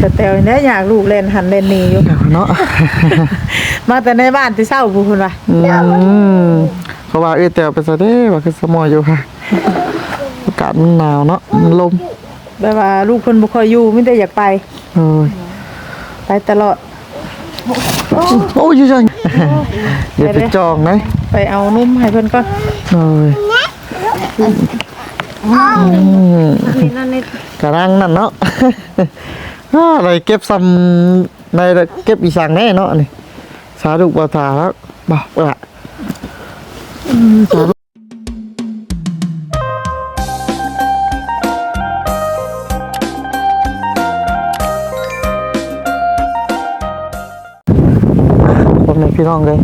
แต่แต่วันนี้อยากลูกเล่นหันเล่นหนีอยู่ เนาะ มาแต่ในบ้านที่เศร้าพูดว่าอืมเพราะว่าเอ้ยแต่ไปซะเด้ว่าคือสมออยู่ค่ะอากาศมันหนาวเนาะมันลมแบบว่าลูกคนบ่ค่อยอยู่ไม่ได้อยากไปเอ้ยไปตลอด โอ้ยจังอย่าไปจองนะไปเอานุ่มให้เพิ่นก่อนเอ้ยอืมนี่นั่นนี่กระรังนั่นเนาะ อ่าอะไรเก็บซ้ำในเก็บอีสางแน่เนาะนี่สาธุบ่ตาแล้วบ่ละอืมสาพ่อแม่พี่น้องเลย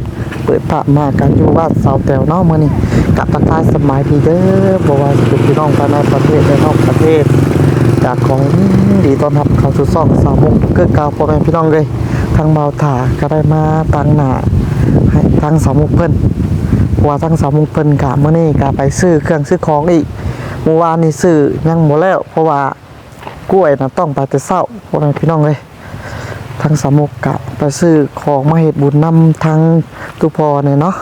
เปิดปามากันอยู่บ้าสาวแตวเนาะมื้อนี้กับทักทายสมัยดีเด้อบ่ว่าเป็นพี่น้องภายในประเทศและนอกประเทศ จากของดีต้อนรับเข้าสู่ซ่องสาวมุกเกิดกาวพ่อแม่พี่น้องเลยทางเบาถาก็ได้มาตั้งหน้าให้ทางสาวมุกเพิ่นว่าทางสาวมุกเพิ่นกะเมื้อนี้ก็ไปซื้อเครื่องซื้อของอีกเมื่อวานนี้ซื้อยังบ่แล้ว เพราะว่ากล้วยนะต้องไปแต่เช้าพ่อแม่พี่น้องเลยทางสาวมุกกะไปซื้อของมาเฮ็ดบุญนำทางตุพอเนี่ยเนาะ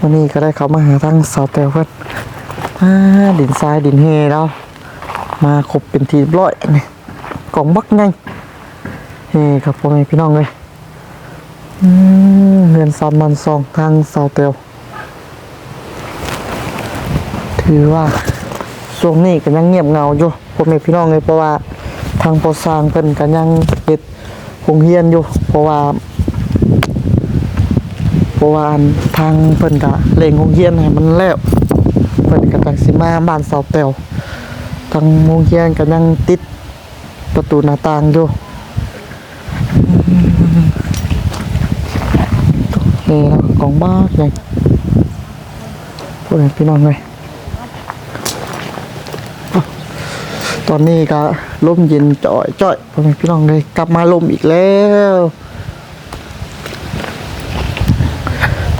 วันนี้ก็ได้เข้ามาหาทางสาวแตวเพิ่นอ่าดินทรายดินเฮแล้ว มาครบเป็นทีร้อยนี่กล่องบักไงเฮ้ครับพ่อแม่พี่น้องเลยเงินซอนมันซองทางเสาเตียวถือว่าช่วงนี้ก็ยังเงียบเงาอยู่พ่อแม่พี่น้องเลยเพราะว่าทางพอสร้างเพิ่นก็ยังเฮ็ดโรงเรียนอยู่ เพราะว่าเพราะว่าทางเพิ่นก็เร่งโรงเรียนให้มันแล้วเพิ่นก็จังสิมาบ้านเสาเตียว ทางโรงเรียนก็ยังติดประตูหน้าต่างอยู่นี่นะกล่องบ้ากไงพูดให้พี่น้องเลยตอนนี้ก็ลมเย็นจ่อยจ่อยพูดให้พี่น้องเลยกลับมาลมอีกแล้ว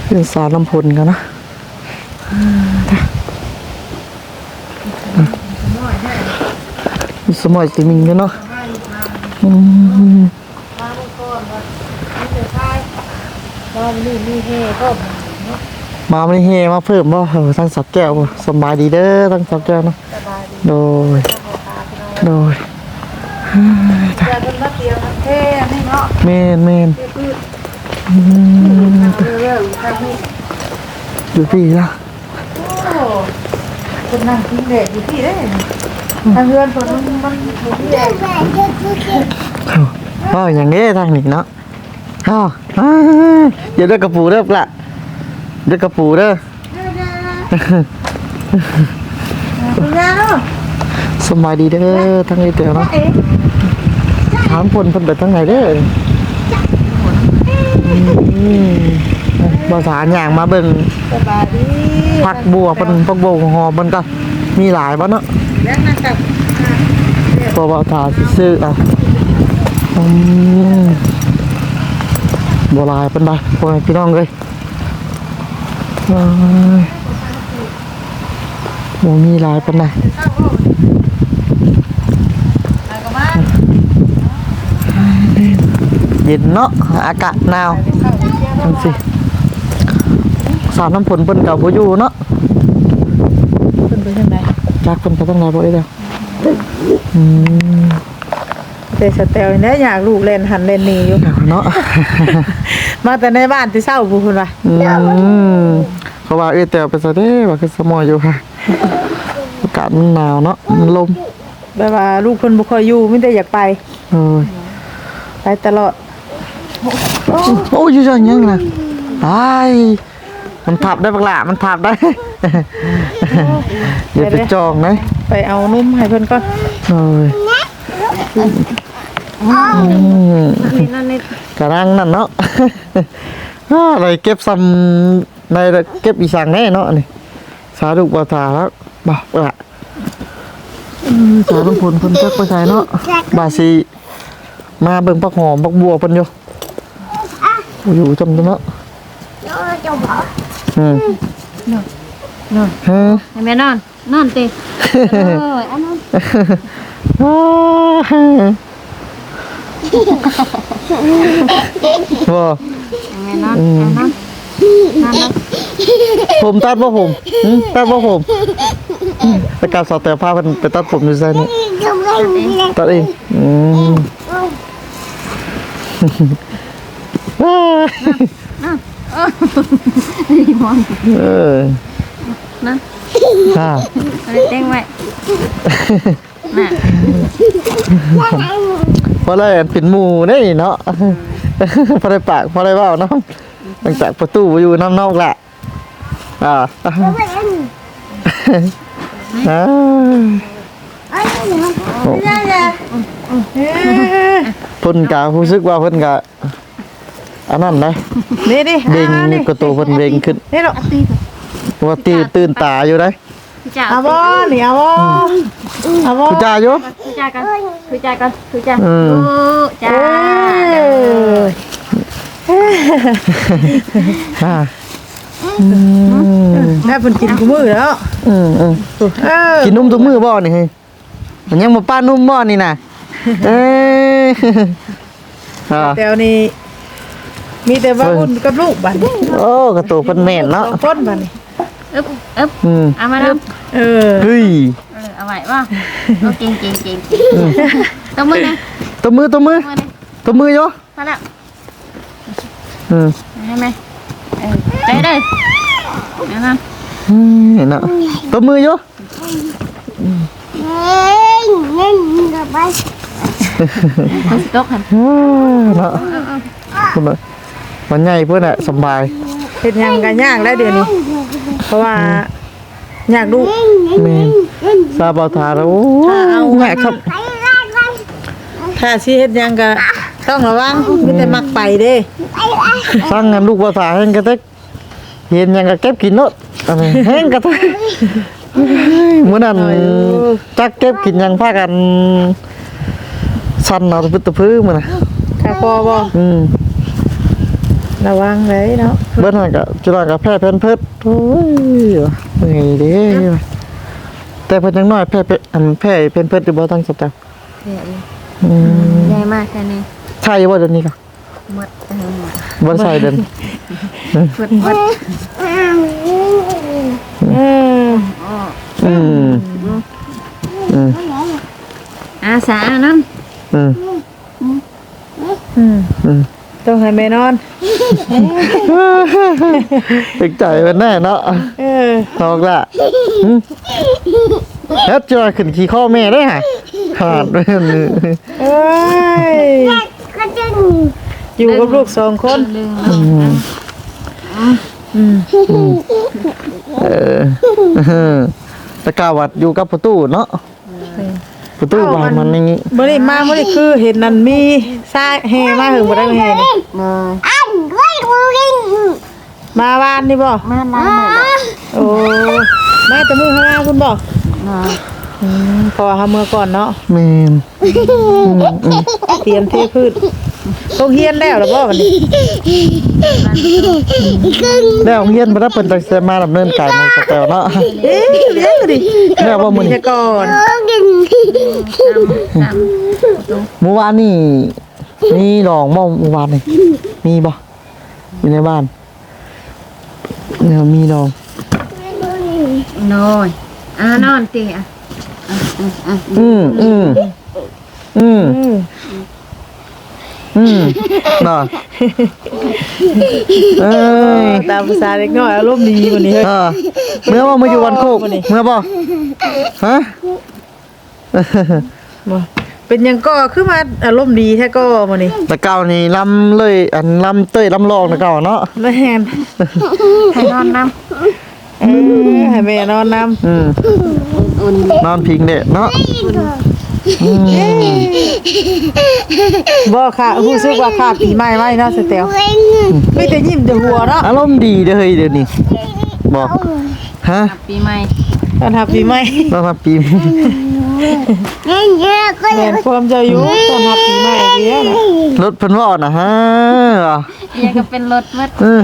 เรื่องสารลำพลกันนะ สมัยจะมีกันเนาะอืมก็นี่นี่เฮ่ก็มาไม่เฮมาเพิ่มบ่เออทั้งสับแก้วบ่สบายดีเด้อทั้งสับแก้วเนาะสบายดีโดยโดยแต่เพิ่นมาเตียงเท่นี่เนาะเมนเมนเรื่องทางนี้ดูพี่ละโอ้ คนนั่งกินเด็กอยู่ที่เด้ทางเรือนคนมันมันอยู่ที่เด็กอ้าวอย่างนี้ทางนี้เนาะอ้าวอ้าวอย่าเด้อกระปูเด้อปละเด้อกระปูเด้อคุณย่าเนาะสบายดีเด้อทั้งนี้เตียวเนาะเอ๊ะถามคนเพิ่นไปทางไหนเด้อ อืมภาษาอย่างมาเบิ่งสบายดีผักบัวเพิ่นผักบัวหอมมันก็มีหลายบ่เนาะแล้วนั่งกับเพราะว่าถ้าสิซื้ออะอืมบ่หลายปานใดพ่อแม่พี่น้องเอ้ยว้ายบ่มีหลายปานใดมากับมาเย็นเนาะอากาศหนาวจังซี่ สารน้ำฝนเพิ่นก็บ่อยู่เนาะเพิ่นไปทางไหนจักเพิ่นไปทางไหนบ่ได้แล้วอืมแต่สเตลเนี่ยอยากลูกเล่นหันเล่นหนีอยู่ เนาะ มาแต่ในบ้านที่เศร้าพูดว่าอืมเพราะว่าเอ้ยแต่ไปซะเด้ว่าคือสมออยู่ค่ะอากาศมันหนาวเนาะมันลมแบบว่าลูกคนบ่ค่อยอยู่ไม่ได้อยากไปเอ้ยไปตลอด โอ้ยอยู่จังยังนะไอ้ มันทับได้บักหล่ะมันทับได้ อย่าไปจองนะไปเอานุ่มให้เพิ่นก่อนเอ้ยอืมนี่นั่นนี่กระรังนั่นเนาะอ่าอะไรเก็บซ้ำในเก็บอีสางแน่เนาะนี่สาธุบ่ตาแล้วบ่ละอืมสาธุผลเพิ่นจักไปใส่เนาะบาสิมาเบิ่งปักหอมปักบัวเพิ่นอยู่อยู่จำตัวเนาะ อืมนอนฮะให้แม่นอน นอนติเอออันนั้นอ้าบ่ยังไงนอนเอานอนนอนนอนผมตัดบ่ผมหึตัดบ่ผมอืมไปกับสาวแต่พาเพิ่นไปตัดผมอยู่ไสนี่ตัดเองอืมว้านี่ มอนเออนะค่ะเอาเลยเต้งไว้น่ะพอเลยเป็นหมู่นี่เนาะพอได้ปากพอได้เว้าเนาะตั้งแต่ประตูอยู่น้ำนอกแหละอ่าอ่าโอ้เพิ่นกะรู้สึกว่าเพิ่นกะ อันนั้นนะนี่ดิเบ่งอ่านี่กระตูเพิ่นเบ่งขึ้นนี่ลูกว่าตีตื่นตาอยู่ได้พี่จ่าเอาบ่นี่เอาบ่เอาบ่ผู้จ้าอยู่พี่จ่ากันพี่จ่ากันพี่จ่าอืมจ้าเอออ่าแม่เพิ่นกินกูมือแล้วอืมอืมเออกินนุ่มทุกมื้อบ่นี่เฮ้ยมันยังบ่ป้านุ่มบ่นี่น่ะเอ้ยอ่าแต่วนี้ มีแต่ว่าอุ่นกับลูกบัดนี้โอ้กระตูเพิ่นแม่นเนาะสองคนบัดนี้อึ๊บอึ๊บอืมเอามาแล้วเออเฮ้ยเออเอาไว้ว่าโอเก่งเก่งเก่งต้องมือนะตัวมือตัวมือมือนะตัวมืออยู่พอแล้วอืมให้ไหมเออไปเลยเอานะอืมเนาะตัวมืออยู่มันสิตกหันอ่าเนาะคุณน่ะ มันใหญ่เพิ่นน่ะสำบายเฮ็ดหยังก็ยากแล้วเดี๋ยวนี้ เพราะว่าอยากดูแม่นซาบาทาแล้วโอ้ถ้าเอาแม่ครับถ้าสิเฮ็ดหยังก็ต้องระวังมีแต่มักไปเด้สร้างงานลูกภาษาแห่งกระเทกเห็นหยังก็เก็บกินเนาะอะไรแห้งกระเทกมื้อนั้นจักเก็บกินหยังพากัน สั่นเอาตะพึดตะพื้มื้อน่ะถ้าพอบ่อืม ระวังเลยเนาะเบิ้ลนั่นก็จุฬากับแพ้เพิ่นเพิดโอ้ยว่าไงเด้แต่เพิ่นยังน้อยแพ้เพิ่นอันแพ้เพิ่นเพิดอยู่บ่ตั้งสติเดี๋ยวอืมใหญ่มากแค่นี้ใช่บ่เดี๋ยวนี้ก็หมดเออหมดบ่ใช่เดินหมดหมดเอออืมอืมอาสานั่นอืมอืมอืม ต้องให้แม่นอนตึกใจมันแน่เนาะเออทอกละอืมเฮ็ดจะขึ้นขี้ข้อแม่ได้ฮะขาดด้วยนี่เอ้ยอยู่กับลูกสองคนลืมอืมเออเออตะกาวัดอยู่กับประตูเนาะ ประตูบานมันอย่างงี้มื้อนี้มามื้อนี้คือเห็นนั่นมีซาแห่มาถึงบ่ได้มาแห่นี่มามาวานนี่บ่มาล้างมือเลยโอ้มาแต่มื้อข้างหน้าคุณบ่มาอืมเพอเฮามื้อก่อนเนาะแม่นเตรียมเทพืชต้องเฮียนแล้วหรือบ่วันนี้แล้วเฮียนบ่ได้เพิ่นจังสิมาดำเนินการในสแตลเนาะเอ๊ะเลี้ยงก็ดิแล้วว่ามื้อนี้แต่ก่อน ตามเมื่อวานนี่มีดองบ่เมื่อวานนี่มีบ่อยู่ในบ้านเนี่ยมีดองนอนอ่านอนตีอะอืมอืมอืมอืมอืมน่ะเอ้ยตามภาษาเด็กน้อยอารมณ์ดีวันนี้เฮ้ยเออเมื่อว่ามาอยู่วันโคกเมื่อบ่ฮะ บ่เป็นหยังก็คือมาอารมณ์ดีแท้ก็มื้อนี้ตะเก่านี่ลำเลย อันลำเต้ยลำลองตะเก่าเนาะแม่นให้นอนน้เออให้แม่นอนนํอืมำอุ่นนอนพิงเด็เนาะบ่ค่ะรู้สึกว่าค่ะปีใหม่ไว้เนาะสเตลมีแต่ยิ้มแต่หัวเนาะอารมณ์ดีเด้อเฮ้ยเดี๋ยวนี้ บอกฮะปีใหม่ตอนรับปีใหม่เราทำปีแม่นความเจ้าอยู่ตอนรับปีใหม่เด้อนะรถเพิ่นว่านะฮะยังก็เป็นรถมัดเออ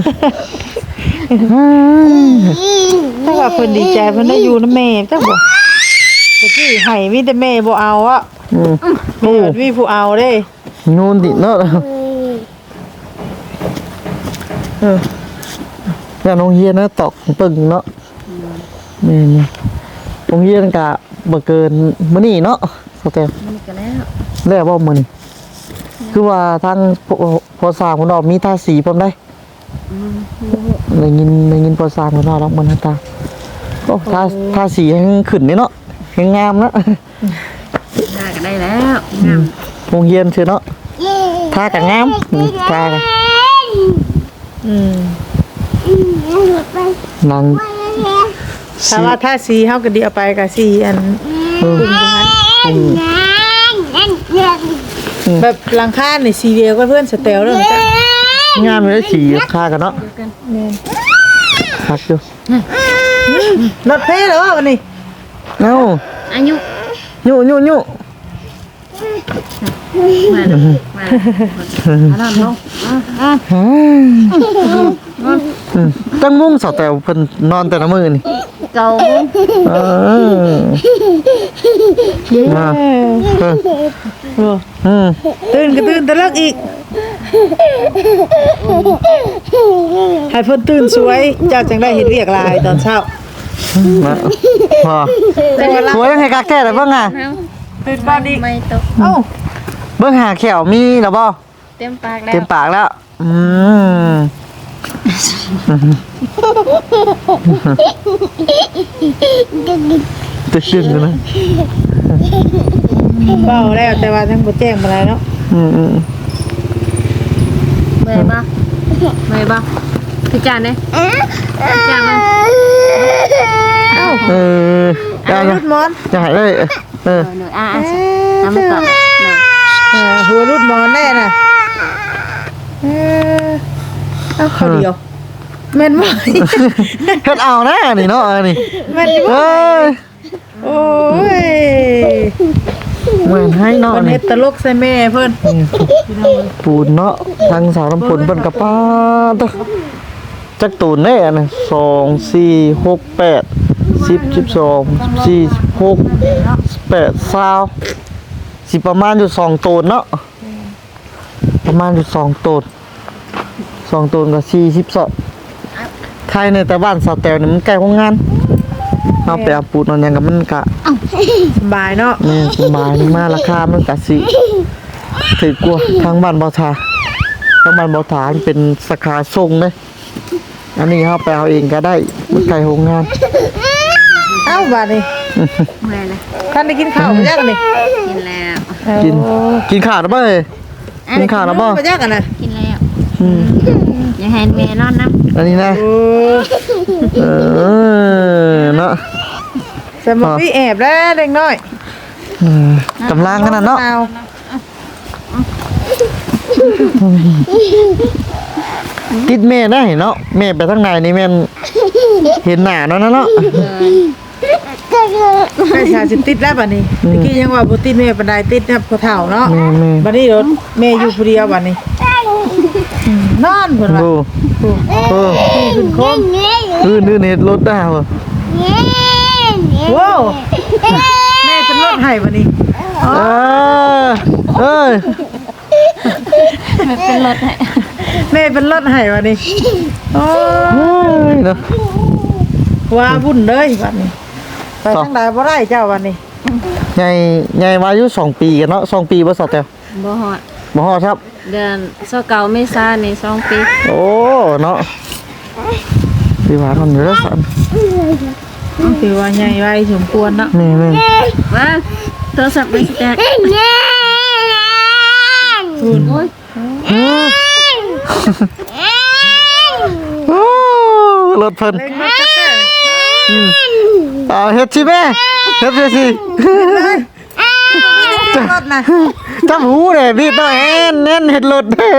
ถ้าว่าเพิ่นดีใจเพิ่นได้อยู่นำแม่จังบ่แต่ที่ให้มีแต่แม่บ่เอาอะอืมแม่มีผู้เอาเด้นูนดิเนาะเอออ ย่าโรงเรียนนะตอกปึ่งเนาะนี่นี่โรงเรียนกะบ่เกินมื้อนี้เนาะโอเคมันก็แล้วแล้วบ่มื้อนี้คือว่าทางพพอสร้างของเรามีทาสีพร้อมได้ได้ยินได้ยินพอสร้างของเราแล้วมันตาโอ้ทาทาสีให้ขึ้นนี่เนาะให้งามนะหน้าก็ได้แล้วงามโรงเรียนเชื่อเนาะทากับงามอืมทากับ อืมนางถ้าว่าถ้าสีเฮาก็ดีเอาไปก็สีอันเออปุ่มของมันอืมแบบหลังคานี่สีเดียวกับเพื่อนสเตลเด้อจ้ะงามเลยสีคากันเนาะแม่นคักอยู่รถเพลเหรอวันนี้เอ้าอายุยุยุยุมาเลยมาเอาน้ำลงอะ อืมตั้งมุ่งสาวแต่เพิ่นนอนแต่ละมื้อนี่เก่าเออมาเออโอ้อืมตื่นก็ตื่นแต่เลิกอีกให้เพิ่นตื่นสวย เจ้าจังได้เห็นเรียกลายตอนเช้ามาพอแต่ว่าสวยยังไงกะแก้ได้เบิ่งอะตื่นก่อนอีกไม่ตกเอ้าเบิ่งหาแขวมีแล้วบ่เต็มปากแล้วเต็มปากแล้ว อืม จะชื่นกันนะเบาแล้วแต่ว่าทั้งบ่แจ้งบ่ได้เนาะอืมอืมเมื่อยปะเมื่อยปะพี่จานเนี่ยพี่จานมันเอ้าเออได้รุนะดหมอนจะหายเลยเออหนูอะอะทำมันก่อนหนูเออหัวรุดหมอนแน่น่ะเออเอ้าเขาเดียว แม่นบ่เฮ็ดเอาหน่นี่เนาะอันนี้แม่นบ่ยโอ้ยเหมือนให้เนาะเนี่เฮ็ดตลกใส่แม่เพิ่นปูนเนาะทางสาวน้ำฝนเพิ่นกระป้าตะจักตูนแน่นะ2 4 6 8 10 12 4 6 8 20สิประมาณอยู่2ตูนเนาะประมาณอยู่2ตูน2ตูนก็42 ครในแต่บ้านสาวแตวนี่ยมันแกล้หองงานเอาไปเอาปูนอนยังกับมันกะสบายเนาะนี่สบายมากราคามันกะสิถือกลัวทางบ้านบอทาทางบ้านบอทาเป็นสาาทรงเลยอันนี้เอาไปเอาเองก็ได้มันไก่โรงงานเอ้าบาดนี่ท่านได้กินข้าวไปยากันเลยกินแล้วกินกินข้าวหรือเปล่ากินข้าวหรือเปล่าไปยกกันนะกิ อืมอย่าให้แม่นอนนะอันนี้นะโอ้เออเนาะสมองพี่แอบแล้วเด็กน้อยเออกำลังขนาดเนาะอติดแม่ได้เนาะแม่ไปทางไหนนี่แม่นเห็นหน้าเนาะเนาะให้ชาสิติดแล้วบัดนี้เมื่อกี้ยังว่าบ่ติดแม่ปานใดติดนะพอเฒ่าเนาะแม่แม่บัดนี้รถแม่อยู่ผู้เดียวบัดนี้อืม นอนเพิ่นว่าดูเออขึ้นโคมลื่นลื่นเห็ดรถได้เหรอว้าวแม่เป็นรถให้บัดนี้เออเอ้ยเป็นรถให้แม่เป็นรถให้บัดนี้โอ้เฮ้ยเนาะว่าบุญเลยบัดนี้ไปทางใดบ่ได้เจ้าบัดนี้ใหญ่ใหญ่มาอายุสองปีกันเนาะสองปีบ่สอดแตวบ่ฮอด บ่ฮอดครับ เดือนเสาเก่าเมษาในสองปีโอ้เนาะปีหวานมันอยู่แล้วสันถือว่าใหญ่ไว้สมควรเนาะนี่นี่ว่าโทรศัพท์ไม่แตกโอ้ยโอ้รถเพิ่นเล่นรถจักรเลยเอาเฮ็ดสิแม่เฮ็ดสิสิรถนะ จับหูเด้พี่ต้องแอนแน่นเฮ็ดรถเด้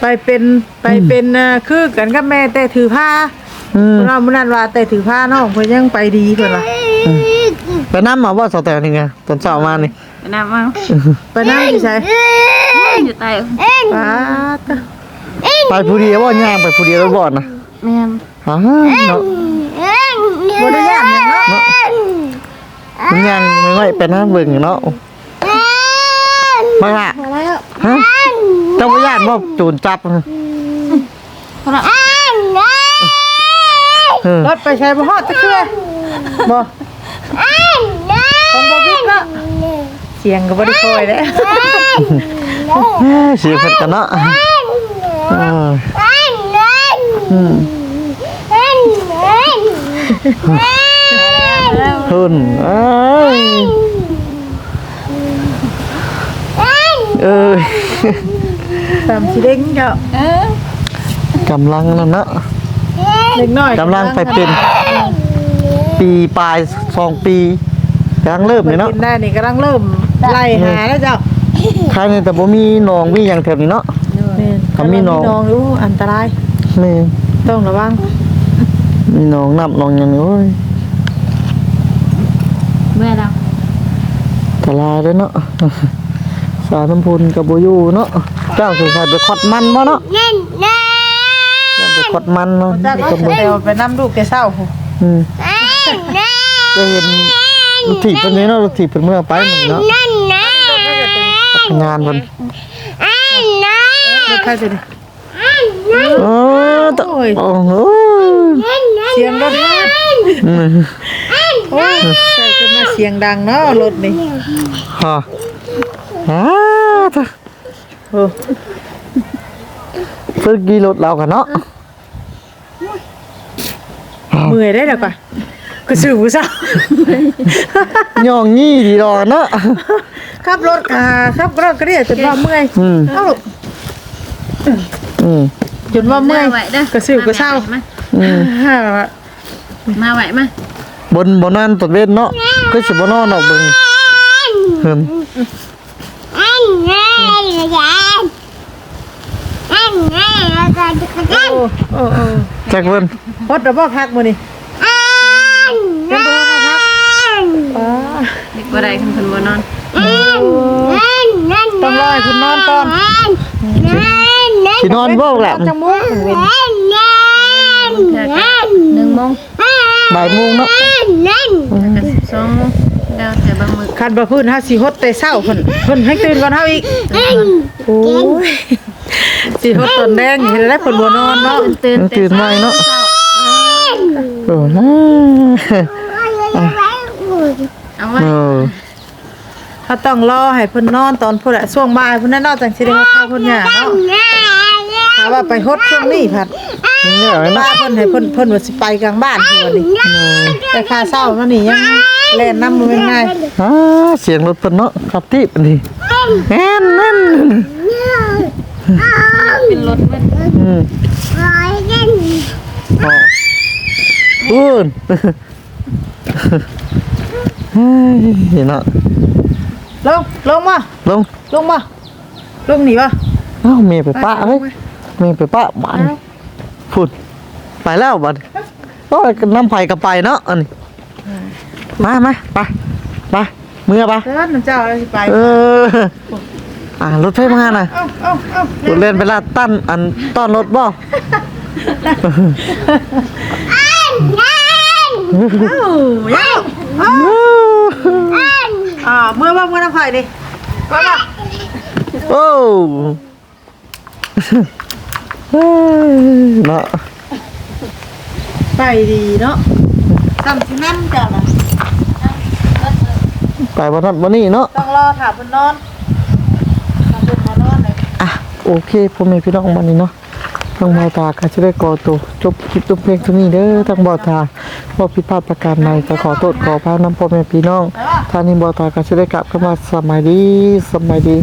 ไปเป็นไปเป็นคือกันกับแม่แต่ถือผ้าเรามื่อนั้นว่าแต่ถือผ้าน้องเพิ่นยังไปดีเพิ่นว่าไปน้ำมาบ่าสอแตวนี่ไงตอนเช้ามานี่ไปน้ำเอาไปนั่งอยู่ใช่ อยู่ใต้ป้าตะไปผู้เดียวบ่ย่างไปผู้เดียวแล้วบ่นะแม่นฮะเนาะบ่ได้ย่านหยังเนาะเนาะมันย่างไม่ไหวไปหน้าเบิ่งเนาะมาละมาแล้วฮะเจ้าบ่ย่านบ่จูนจับพอละเออรถไปใช้บ่ฮอดตะเคือบ่ของบ่บิ๊กเนาะเสียงก็บ่ได้คอยแล้ว เสียงเพิ่นกันเนาะเอออืมทุนเอ้ยเอ้ยตามสิเด้งเจ้ากำลังนั่นเนาะเล็กน้อยกำลังไปเป็น ปีปลายสองปีกำลังเริ่มเลยเนาะกินได้นี่กำลังเริ่มไล่หาแล้วเจ้า ใครนี่แต่บ่มีหนองมีหยังแถวนี้เนาะ แม่นเขามีน้องน้องรู้อันตรายแม่ต้องระวังมีหนองน้ำหนองหยังนี่โอ้ยเมื่อเราอันตรายเลยเนาะ สารน้ำพุนกับบ่อยู่เนาะ เจ้าสิใส่ไปขดมันบ่เนาะเจ้าไปขดมันเนาะจากกับไปบ่เอาไปนำลูกแต่เช้าพู้อืมจะเห็นรถถีบเพิ่นนี่เนาะรถถีบเพิ่นเมื่อไปมันเนาะ งานเพิ่นรถใครจะดิโอ้ตะโอ้ยโอ้โหเสียงรถฮอดอืมโอ้ยใส่ขึ้นมาเสียงดังเนาะรถนี่ฮะฮะตะโอ้เพิ่นกี่รถเรากันเนาะเมื่อยได้แล้วกว่า ก็ซื้อผู้สาวย่องงี้ดีดอกเนาะขับรถกาขับรถก็ได้จนว่าเมื่อยอืมเอ้าลูกอืมจนว่าเมื่อยไหวเด้อก็ซื้อก็เศร้ามาอืมฮ่ามาไหวมาบนบนนั้นตดเวนเนาะคือสิบ่นอนออกเบิ่งเฮิมโอ้โอ้โอ้จักเบิ่นพดระบ่พักมื้อนี้เป็นบ่มาพักอ๋อ เด็กบ่ได้คันเพิ่นบ่นอนต้องรอให้เพิ่นนอนก่อนสินอนบ่แหละจังมุ้งเว้นเทื่อก็หนึ่งโมงบ่ายโมงเนาะเทื่อก็สิบสองโมงแล้วแต่บางมื้อคันบ่พื้นเฮาสิฮดแต่เช้าเพิ่นเพิ่นให้ตื่นก่อนเฮาอีกโอ้ยสิฮดตอนแดงเห็นแล้วเพิ่นบ่นอนเนาะตื่นมันตื่นไว้เนาะโอ้ฮะ เอาไว้เออเขาต้องรอให้เพิ่นนอนตอนพุ่นน่ะช่วงบ่ายพุ่นน่ะเนาะจังสิได้มาเข้าเพิ่นหยาเนาะถ้าว่าไปฮดช่วงนี้ผัดนี่เนี่ยไว้บ้าเนาะเพิ่นให้เพิ่นเพิ่นว่าสิไปกลางบ้านพุ่นนี่แต่ค่าเช้ามันนี่ยังแล่นนำบ่แม่นง่ายอ่าเสียงรถเพิ่นเนาะขับติบนี่แน่นนั่นเป็นรถเว้นอืมอ๋อพูน เฮ้ยเนาะลงลงมาลงลงมาลงนี่บ่เอ้าเมียไปปะเฮ้ยเมียไปปะบ้านพูดไปแล้วบัดโอ้ยน้ำไผ่กับไปเนาะอันนี้มามาไปไปเมื่อปะเด้อนั่นเจ้าเอาสิไปเอออ่ารถไฟมาน่ะเอ้าเอ้าเอ้ารถเล่นไปลาดตั้นอันต้อนรถบ่เอ้า อ่าเมื่อว่าเมื่อน้ำไผ่ดิว่าบ่โอ้เฮ้ยเนาะไปดีเนาะทำสินั่นเจ้าน่ะไปบ่ทันบ่นี่เนาะต้องรอถามเพิ่นนอนถามเพิ่นมานอนเลยอะโอเคพ่อแม่พี่น้องวันนี้เนาะ ทางบ่าตาก็จะได้กอตัวจบคลิปจบเพลงเท่านี้เด้อทางบ่าตาบ่ผิดพลาดประการใดก็ขอโทษขอพระน้ำพ่อแม่พี่น้องท่านนี้บ่าตาก็จะได้กลับเข้ามาสมัยดีสมัยดี